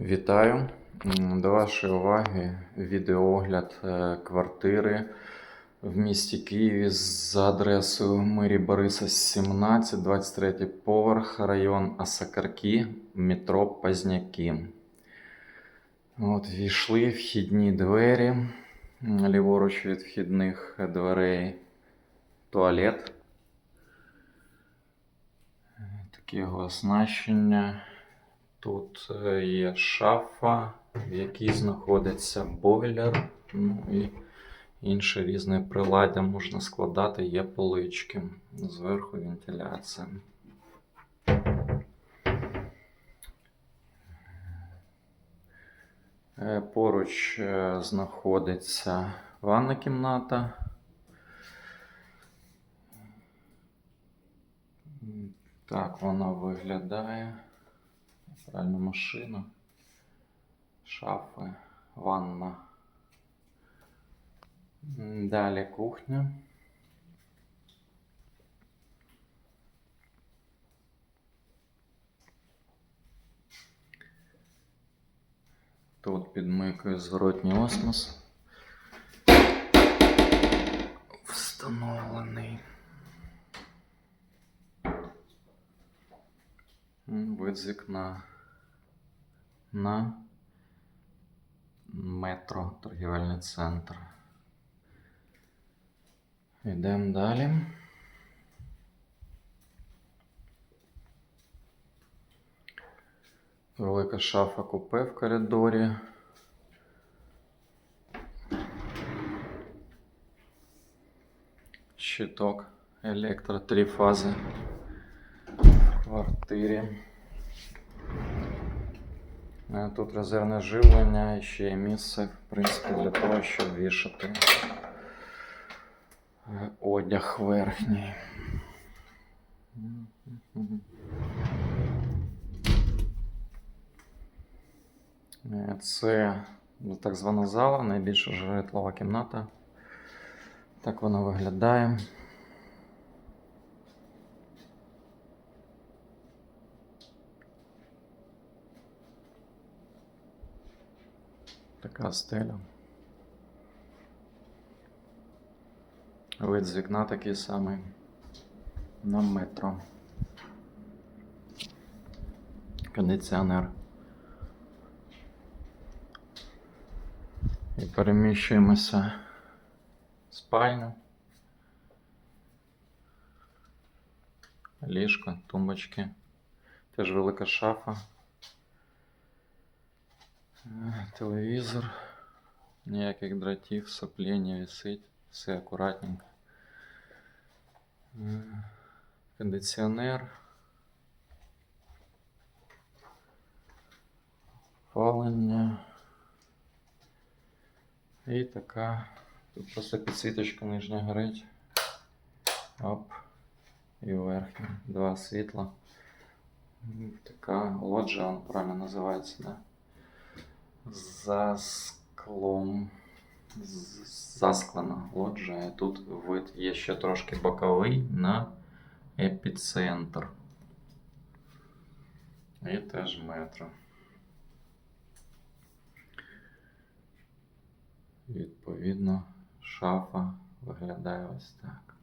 Вітаю! До вашої уваги відеоогляд е, квартири в місті Києві за адресою Мирі Бориса 17, 23 поверх, район Асакарки, метро Пазняки. От, війшли вхідні двері. Ліворуч від вхідних дверей туалет. Таке його оснащення. Тут е, є шафа, в якій знаходиться бойлер, ну і інше різне приладдя можна складати, є полички. Зверху вентиляція. Е, Поруч е, знаходиться ванна кімната. Так вона виглядає. Пральна машина, шафи, ванна. Далі кухня. Тут під мийкою зворотній осмос. Встановлений. Вид з вікна на метро, торгівельний центр. Йдемо далі. Велика шафа купе в коридорі. Щиток електро три фази в квартирі. Е, Тут резервне живлення і ще є місце, в принципі, для того, щоб вішати е, одяг верхній. Е, Це так звана зала, найбільша житлова кімната. Так вона виглядає. Така стеля. Вид з вікна такий самий на метро. Кондиціонер. І переміщуємося в спальню. Ліжко, тумбочки. Теж велика шафа. Е, Телевізор. Ніяких дротів, соплення висить. Все акуратненько. Е, Кондиціонер. Палення. І така. Тут просто підсвіточка нижня горить. Оп. І верхня. Два світла. Така лоджія, вона правильно називається, да? За склом. З- Засклана лоджія. Тут вид є ще трошки боковий на епіцентр. І теж метро. Відповідно, шафа виглядає ось так.